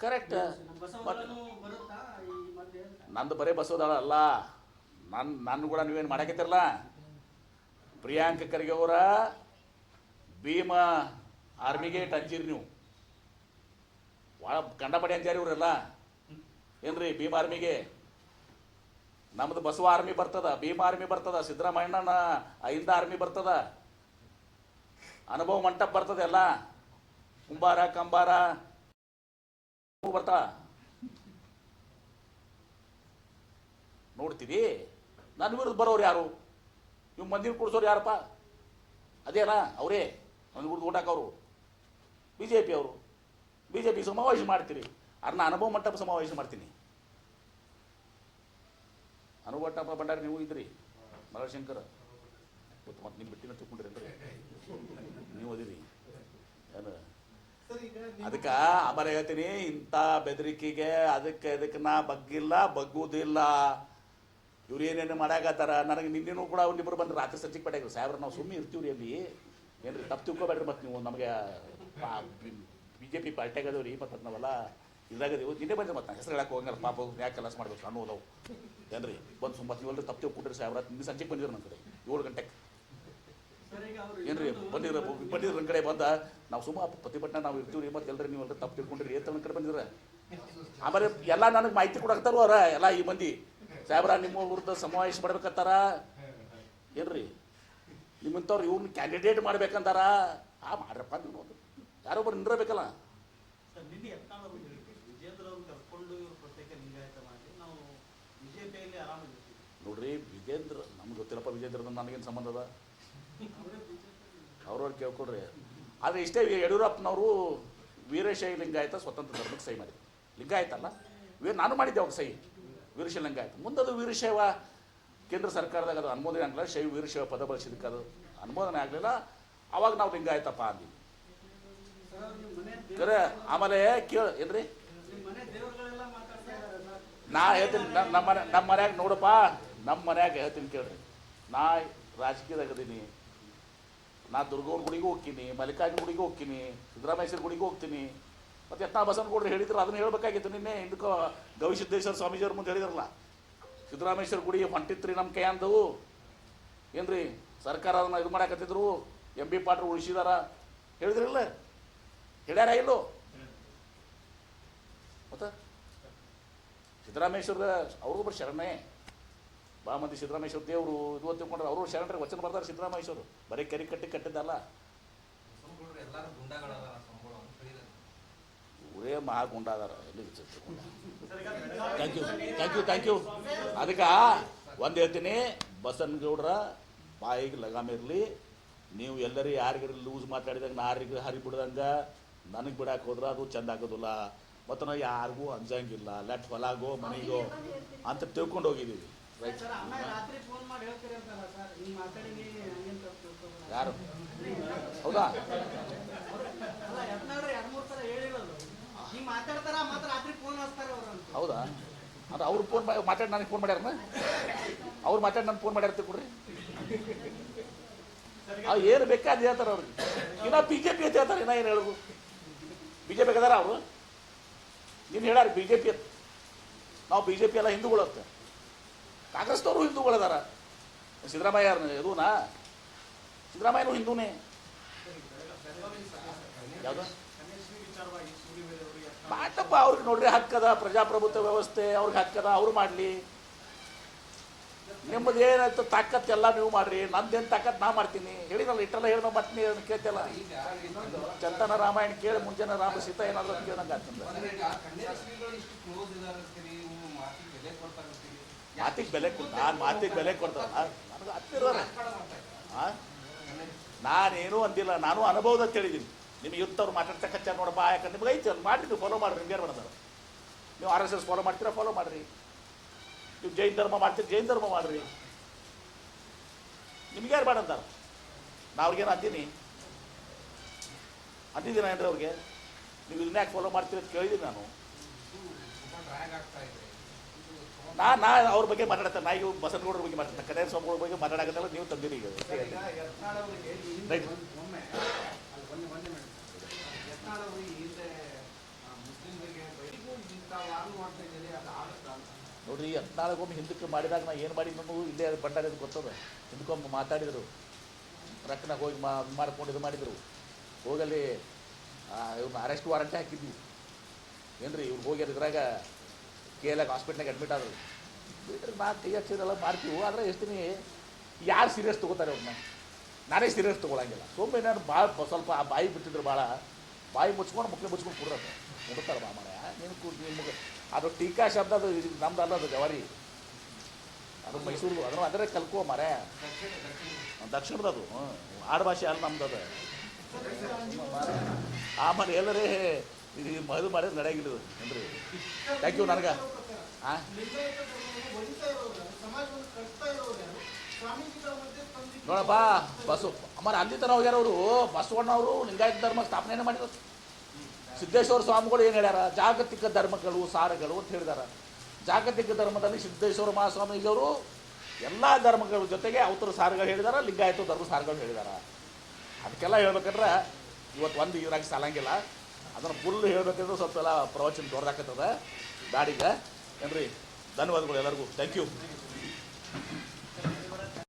Correct ನಂದು ಬರೀ ಬಸವದಾಳ ಅಲ್ಲ. ನನ್ನ ನನ್ನ ಕೂಡ ನೀವೇನು ಮಾಡಾಕತ್ತಿರಲ್ಲ? ಪ್ರಿಯಾಂಕ ಖರ್ಗೆ ಅವರ ಭೀಮ ಆರ್ಮಿಗೆ ಟಂಚಿರಿ ನೀವು. ಭಾಳ ಕಂಡಪಡಿ ಅಂತಾರೆ ಇವರೆಲ್ಲ. ಏನ್ರಿ ಭೀಮ ಆರ್ಮಿಗೆ ನಮ್ದು ಬಸವ ಆರ್ಮಿ ಬರ್ತದ ಭೀಮ ಆರ್ಮಿ ಬರ್ತದ ಸಿದ್ದರಾಮಯ್ಯನ ಐಂದ ಆರ್ಮಿ ಬರ್ತದ. ಅನುಭವ ಮಂಟಪ ಬರ್ತದೆ ಎಲ್ಲ. ಕುಂಬಾರ ಕಂಬಾರ ಬರ್ತಾ? ನೋಡ್ತೀವಿ. ನನ್ನ ವಿರುದ್ಧ ಬರೋರು ಯಾರು? ಇವ್ ಮಂದಿನ ಕೊಡಿಸೋರು ಯಾರಪ್ಪ? ಅದೇನಾ? ಅವರೇ. ನನ್ನ ವಿರುದ್ಧ ಓಟ್ ಹಾಕೋರು. ಬಿ ಜೆ ಪಿ ಅವರು. ಬಿ ಜೆ ಪಿ ಸಮಾವೇಶ ಮಾಡ್ತೀರಿ. ಅದನ್ನ ಅನುಭವ ಮಂಟಪ ಸಮಾವೇಶ ಮಾಡ್ತೀನಿ. ಅನುಭವ ಮಂಟಪ ಭಂಡಾರಿ ನೀವು ಇದ್ರಿ. ಮರಳಶಂಕರ್ ಮತ್ತು ನಿಮ್ಮ ಬಿಟ್ಟಿನ ತಿಳ್ಕೊಂಡ್ರಿ ನೀವು ಅದಿರಿ ಏನು? ನೀವು- ಅದಕ್ಕೆ ಆಮೇಲೆ ಹೇಳ್ತೀನಿ, ಇಂಥ ಬೆದರಿಕೆಗೆ ಅದಕ್ಕೆ ಇದಕ್ಕೆ ನಾ ಬಗ್ಗಿಲ್ಲ ಬಗ್ಗುವುದಿಲ್ಲ ಇವ್ರು ಏನೇನು ಮಾಡಾಕತ್ತಾರ ನನಗೆ ನಿನ್ನೆನೂ ಕೂಡ ಒಂದಿಬ್ಬರು ಬಂದು ರಾತ್ರಿ ಸಂಜೆಗೆ ಪಟ್ಟಾಗ್ರಿ ಸಾಹೇಬ್ರ, ನಾವು ಸುಮ್ಮನೆ ಇರ್ತೀವ್ರಿ ಅಲ್ಲಿ. ಏನ್ರಿ, ತಪ್ಪು ತಿಳ್ಕೊಬೇಡ್ರಿ ಮತ್ತು ನೀವು. ನಮಗೆ ಬಿ ಜೆ ಪಿ ಪಾರ್ಟಿಯಾಗ ರೀ ಮತ್ತು ನಾವೆಲ್ಲ ಇದಾಗದೀವಿ ನಿನ್ನೆ ಬಂದ್ರೆ ಮತ್ತೆ ಹೆಸರು ಹೇಳಕ್ಕೆ ಹೋಗಂಗಾರ ಪಾಪ ಯಾಕೆ ಕೆಲಸ ಮಾಡ್ಬೇಕು ಹೋದವು ಏನ್ರಿ, ಬಂದು ಸುಮ್ಮನೆ ನೀವಲ್ರಿ ತಪ್ಪು ತಿಳ್ಕೊಟ್ರಿ ಸಾಹೇಬ್ರ. ನಿನ್ನೆ ಸಂಜೆಗೆ ಬಂದಿದ್ರು ನನ್ನ ಕಡೆ. ಏಳು ಗಂಟೆಗೆ. ಏನ್ರಿ ಬಂದಿರ ಬಂದಿರ ನಮ್ಮ ಕಡೆ ಬಂದ ನಾವು ಸುಮ್ಮ ಪ್ರತಿಭಟನೆ ನಾವು ಇರ್ತೀವ್ರಿ ಮತ್ತೆ ಎಲ್ರಿ ನೀವು ಅಂದ್ರೆ ತಪ್ಪು ತಿಳ್ಕೊಂಡ್ರಿ ಏತ ನನ್ನ ಕಡೆ ಬಂದಿರ ಆಮೇಲೆ ಎಲ್ಲ ನನಗೆ ಮಾಹಿತಿ ಕೊಡಕ್ತಾರ ಅವ್ರ ಎಲ್ಲ ಈ ಮಂದಿ? ಸಾಹೇಬ್ರ ನಿಮ್ಮ ವಿರುದ್ಧ ಸಮಾವೇಶ ಮಾಡ್ಬೇಕಂತಾರ? ಏನ್ರಿ? ನಿಮ್ಮಂಥವ್ರು ಇವ್ರನ್ನ ಕ್ಯಾಂಡಿಡೇಟ್ ಮಾಡ್ಬೇಕಂತಾರ? ಆ ಮಾಡ್ರಪ್ಪ ನೀವು ಯಾರೊಬ್ಬರು ನಿಂದಿರಬೇಕಲ್ಲ? ಬಿಜೆಪಿಯಲ್ಲಿ ಆರಾಮಾಗಿರ್ತೀವಿ. ನೋಡ್ರಿ ವಿಜೇಂದ್ರ ನಮ್ಗೆ ಗೊತ್ತಿಲ್ಲಪ್ಪ ವಿಜೇಂದ್ರ ನನಗೇನು ಸಂಬಂಧ ಅದ? ಅವ್ರವ್ರು ಕೇಳ್ಕೊಡ್ರಿ ಆದರೆ ಇಷ್ಟೇ ಯಡಿಯೂರಪ್ಪನವರು ವೀರಶೈವ ಲಿಂಗಾಯತ ಸ್ವತಂತ್ರ ಧರ್ಮಕ್ಕೆ ಸಹಿ ಮಾಡಿದ್ರು. ಲಿಂಗಾಯತ ಅಲ್ಲ ವೀರ ನಾನು ಮಾಡಿದ್ದೆ ಅವಾಗ ಸಹಿ. ವೀರಶೈವ ಲಿಂಗಾಯತ ಮುಂದದು ವೀರಶೈವ ಕೇಂದ್ರ ಸರ್ಕಾರದಾಗ ಅದು ಅನುಮೋದನೆ ಆಗಲಿಲ್ಲ. ಶೈವ ವೀರಶೈವ ಪದ ಬಳಸಿದಕ್ಕೆ ಅದು ಅನುಮೋದನೆ ಆಗಲಿಲ್ಲ. ಅವಾಗ ನಾವು ಲಿಂಗಾಯತಪ್ಪ ದೇವ್ರ- ಕರೆ, ಆಮೇಲೆ ಕೇಳ ಏನ್ರಿ? ನಾ ಹೇಳ್ತೀನಿ ನಮ್ಮ ನಮ್ಮ ಮನ್ಯಾಗ ನೋಡಪ್ಪ, ನಮ್ಮ ಮನ್ಯಾಗ ಹೇಳ್ತೀನಿ ಕೇಳ್ರಿ. ನಾ ರಾಜಕೀಯದಾಗ ಅದೀನಿ. ನಾ ದುರ್ಗವ್ರ ಗುಡಿಗೆ ಹೋಗ್ತೀನಿ, ಮಲ್ಲಿಕಾರ್ಜುನ ಗುಡಿಗೆ ಹೋಗ್ತೀನಿ ಸಿದ್ದರಾಮೇಶ್ವರ ಗುಡಿಗೆ ಹೋಗ್ತೀನಿ. ಮತ್ತೆ ಯತ್ನಾ ಬಸವನಗೌಡರು ಹೇಳಿದ್ರು, ಅದನ್ನ ಹೇಳಬೇಕಾಗಿತ್ತು ನಿನ್ನೆ. ಇದಕ್ಕೆ ಗವಿಸಿದ್ದೇಶ್ವರ ಸ್ವಾಮೀಜಿಯವ್ರ ಮುಂದೆ ಹೇಳಿದ್ರಲ್ಲ. ಸಿದ್ದರಾಮೇಶ್ವರ ಗುಡಿ ಹೊಂಟಿತ್ರಿ ನಮ್ಮ ಕೈ ಅಂದವು. ಏನ್ರಿ, ಸರ್ಕಾರ ಅದನ್ನು ಇದು ಮಾಡಾಕತ್ತಿದ್ರು? M B ಪಾಟ್ರು ಉಳಿಸಿದಾರ? ಹೇಳಿದ್ರಿಲ್ಲ. ಹೇಳ್ಯಾರ ಇಲ್ಲೋ? ಮತ್ತು? ಸಿದ್ದರಾಮೇಶ್ವರ ಅವ್ರಿಗೊಬ್ಬರು ಶರಣೇ. ಬಾ ಮಂದಿ ಸಿದ್ದರಾಮೇಶ್ವರ ದೇವರು ಇದು ತಿಳ್ಕೊಂಡ್ರೆ ಅವರು ಶರಣರಿಗೆ ವಚನ ಬರ್ತಾರೆ ಸಿದ್ದರಾಮೇಶ್ವರು ಬರೀ ಕರಿ ಕಟ್ಟಿ ಕಟ್ಟಿದ್ದಲ್ಲ. ಇವರೇ ಮಹಾ ಗುಂಡಾದಾರ ಎಲ್ಲಿ thank you thank you thank you ಅದಕ್ಕೆ ಒಂದು ಹೇಳ್ತೀನಿ ಬಸನಗೌಡ್ರ ಬಾಯಿಗೆ ಲಗಾಮ ಇರಲಿ. ನೀವು ಎಲ್ಲರೂ ಯಾರಿಗಾರ ಲೂಸ್ ಮಾತಾಡಿದಾಗ ನಾರಿಗೆ ಹರಿ ಬಿಡ್ದಂಗೆ ನನಗೆ ಬಿಡಕ್ಕೆ ಹೋದ್ರೆ ಅದು ಚಂದ ಆಗೋದಿಲ್ಲ. ಮತ್ತು ನಾವು ಯಾರಿಗೂ ಅಂಜಂಗಿಲ್ಲ. ಲೆಟ್ ಹೊಲಾಗೋ ಮನೆಗೋ ಅಂತ ತಿಳ್ಕೊಂಡು ಹೋಗಿದ್ದೀವಿ. ಮಾಡಿ ಯಾರು? ಹೌದಾ? ಹೌದಾ? ಅದು ಅವ್ರು ಫೋನ್ ಮಾತಾಡಿ ನನಗೆ ಫೋನ್ ಮಾಡ್ಯಾರನ? ಅವ್ರು ಮಾತಾಡಿ ನಾನು ಫೋನ್ ಮಾಡ್ಯಾರ ಕೊಡ್ರಿ. ಅವ್ರು ಏನು ಬೇಕಾದ ಹೇಳ್ತಾರೆ ಅವ್ರಿಗೆ ಇನ್ನ ಬಿ ಜೆ ಪಿ ಅಂತ ಹೇಳ್ತಾರೆ ಇನ್ನ ಏನು ಹೇಳುದು? ಬಿ ಜೆ ಪಿ ಅದಾರ ಅವರು? ನೀನು ಹೇಳಾರ ಬಿ ಜೆ ಪಿ ಅಂತ. ನಾವು ಬಿ ಜೆ ಪಿ ಎಲ್ಲ ಹಿಂದೂಗಳು ಅಂತ ಕಾಂಗ್ರೆಸ್ನವರು ಹಿಂದೂಗಳು ಅದಾರ ಸಿದ್ದರಾಮಯ್ಯ ಇದೂನಾ ಸಿದ್ದರಾಮಯ್ಯನು ಹಿಂದೂನೇ. ಯಾವುದು? ಮಾಡಪ್ಪ ಅವ್ರಿಗೆ ನೋಡ್ರಿ ಹಕ್ಕದ ಪ್ರಜಾಪ್ರಭುತ್ವ ವ್ಯವಸ್ಥೆ, ಅವ್ರಿಗೆ ಹಕ್ಕದ ಅವ್ರು ಮಾಡಲಿ. ನಿಮ್ಮದು ಏನಾಯ್ತು, ತಾಕತ್ ಎಲ್ಲ ನೀವು ಮಾಡ್ರಿ, ನಂದೇನು ತಾಕತ್ ನಾ ಮಾಡ್ತೀನಿ. ಹೇಳಿದಲ್ಲ ಇಟ್ಟೆಲ್ಲ ಹೇಳಿದ ಮತ್ತೆ ನೀವು ಕೇಳ್ತಿಲ್ಲ ಚಂದನ ರಾಮಾಯಣ ಕೇಳಿ ಮುಂಜಾನೆ ರಾಮ ಸೀತಾ ಏನಾದ್ರು ಕೇಳಂಗೆ ಆಗ್ತದೆ ಅಂತೀರಿ ಮಾತಿಗೆ ಬೆಲೆ ಕೊಡ್ತ ಅಂತೀರಿ ನಾನು ಮಾತಿಗೆ ಬೆಲೆ ಕೊಡ್ತಾರ ನನಗೆ ಇದ್ದಾರೆ. ಹಾಂ ನಾನೇನು ಅಂದಿಲ್ಲ, ನಾನು ಅನುಭವದ ಅಂತ ಹೇಳಿದ್ದೀನಿ. ನಿಮಗೆ ಇರ್ತವ್ರು ಮಾತಾಡ್ತಕ್ಕಂಥ ನೋಡಪ್ಪ, ಯಾಕಂದ್ರೆ ನಿಮ್ಗೆ ಐತೆ ಮಾಡಿದ್ದು ಫಾಲೋ ಮಾಡ್ರಿ ನಿಮ್ಗೆ ಮಾಡ್ತಾರೆ ನೀವು ಆರ್ ಎಸ್ ಎಸ್ ಫಾಲೋ ಮಾಡ್ತೀರಾ ಫಾಲೋ ಮಾಡ್ರಿ. ನೀವು ಜೈನ್ ಧರ್ಮ ಮಾಡ್ತೀರಿ, ಜೈನ್ ಧರ್ಮ ಮಾಡ್ರಿ. ನಿಮ್ಗೆ ಯಾರು ಮಾಡಂತಾರ ನಾ ಅವ್ರಿಗೇನು ಅಂತೀನಿ ಅಂದಿದ್ದೀನ ಏನ್ರಿ ಅವ್ರಿಗೆ? ನೀವು ಇದನ್ನ ಯಾಕೆ ಫಾಲೋ ಮಾಡ್ತೀರ ಅಂತ ಕೇಳಿದ್ದೀನಿ ನಾನು. ನಾ ನಾ ಅವ್ರ ಬಗ್ಗೆ ಮಾತಾಡ್ತೇನೆ. ನಾ ಇವು ಬಸನಗೌಡರ ಬಗ್ಗೆ ಮಾತಾಡ್ತೇನೆ. ಕನ್ಯಾಯ ಸ್ವಾಮಿಗಳ ಬಗ್ಗೆ ಮಾತಾಡಕತ್ತಲ್ಲ ನೀವು ತಂದಿರಿ ಈಗ. ಅದು ಅಂತ ನೋಡ್ರಿ ಹದಿನಾಲ್ಕೊಮ್ಮೆ ಹಿಂದಕ್ಕೆ ಮಾಡಿದಾಗ ನಾ ಏನು ಮಾಡಿ ನಮಗೂ ಇಲ್ಲೇ ಇದು ಗೊತ್ತದ? ಹಿಂದಕ್ಕೊಮ್ಮೆ ಮಾತಾಡಿದರು. ರಕ್ಕನಾಗ ಹೋಗಿ ಮಾ ಮಾಡ್ಕೊಂಡು ಇದು ಮಾಡಿದರು. ಹೋಗಲ್ಲಿ ಇವ್ರನ್ನ ಅರೆಸ್ಟ್ ವಾರಂಟ್ ಹಾಕಿದ್ವಿ. ಏನ್ರಿ, ಇವ್ರು ಹೋಗ್ಯಾರ ಇದ್ರಾಗ ಕೆ ಎಲ್ ಹಾಸ್ಪಿಟ್ಲಾಗ ಅಡ್ಮಿಟ್ ಆದರು. ಬಿಟ್ಟರೆ ನಾ ಕೈ ಹಚ್ಚಿದೆಲ್ಲ ಮಾಡ್ತೀವಿ ಆದರೆ ನೀ ಯಾರು ಸೀರಿಯಸ್ ತೊಗೋತಾರೆ ಅವ್ರನ್ನ ನಾನೇ ಸೀರಿಯಸ್ ತೊಗೊಳಂಗಿಲ್ಲ. ಸೊಮ್ಮೆ ನಾನು ಭಾಳ ಸ್ವಲ್ಪ ಆ ಬಾಯಿ ಬಿಟ್ಟಿದ್ರು ಭಾಳ ಬಾಯಿ ಮುಚ್ಕೊಂಡು ಮುಖ್ಯ ಮುಚ್ಕೊಂಡು ಕುಡ್ರತ್ತೆ ಮುಡ್ತಾರೆ ಮಾಮಯ್ಯ ನೀನು ಕು ನಿಮ್ಗೆ ಅದು ಟೀಕಾ ಶಬ್ದ ಅದು ನಮ್ದು ಅಲ್ಲ ಅದು ಜವಾರಿ. ಅದು ಮೈಸೂರು ಅದನ್ನು ಅದರೇ ಕಲ್ಕೋ ಮರೆ ದಕ್ಷಿಣ ದಕ್ಷಿಣ ದಕ್ಷಿಣದ ಅದು. ಆಡು ಭಾಷೆ ಅಲ್ಲ ನಮ್ದು ಅದು. ಆಮೇಲೆ ಎಲ್ಲರೇ ಇದು ಮದು ಮಾಡಿದ್ರೆ ನಡೆಯಾಗಿಲ್ಲ ಏನ್ರಿ ಥ್ಯಾಂಕ್ ಯು ನನಗೆ? ಹಾಂ ನೋಡಪ್ಪ ಬಸ್ಸು ಅಮ್ಮ ಅಲ್ಲಿ ತನ ಹೋಗ್ಯಾರ ಅವರು. ಬಸವಣ್ಣವರು ಲಿಂಗಾಯತ ಧರ್ಮ ಸ್ಥಾಪನೆ ಮಾಡಿದ್ರು. ಸಿದ್ದೇಶ್ವರ ಸ್ವಾಮಿಗಳು ಏನು ಹೇಳ್ಯಾರ? ಜಾಗತಿಕ ಧರ್ಮಗಳು, ಸಾರಗಳು ಅಂತ ಹೇಳಿದಾರ. ಜಾಗತಿಕ ಧರ್ಮದಲ್ಲಿ ಸಿದ್ದೇಶ್ವರ ಮಹಾಸ್ವಾಮೀಜಿಯವರು ಎಲ್ಲ ಧರ್ಮಗಳ ಜೊತೆಗೆ ಅವತರ ಸಾರಗಳು ಹೇಳಿದಾರ, ಲಿಂಗಾಯತ ಧರ್ಮ ಸಾರಗಳು ಹೇಳಿದಾರ. ಅದಕ್ಕೆಲ್ಲ ಹೇಳ್ಬೇಕಂದ್ರೆ ಇವತ್ತು ಒಂದು ಇದ್ರಾಗ ಸಾಲಂಗಿಲ್ಲ. ಅದನ್ನು ಫುಲ್ ಹೇಳಬೇಕಂದ್ರೆ ಸ್ವಲ್ಪ ಎಲ್ಲ ಪ್ರವಚನ ದೊಡ್ಡದಾಕತ್ತದ ಬ್ಯಾಡಿಗೆ. ಏನ್ರಿ? ಧನ್ಯವಾದಗಳು ಎಲ್ಲರಿಗೂ. Thank you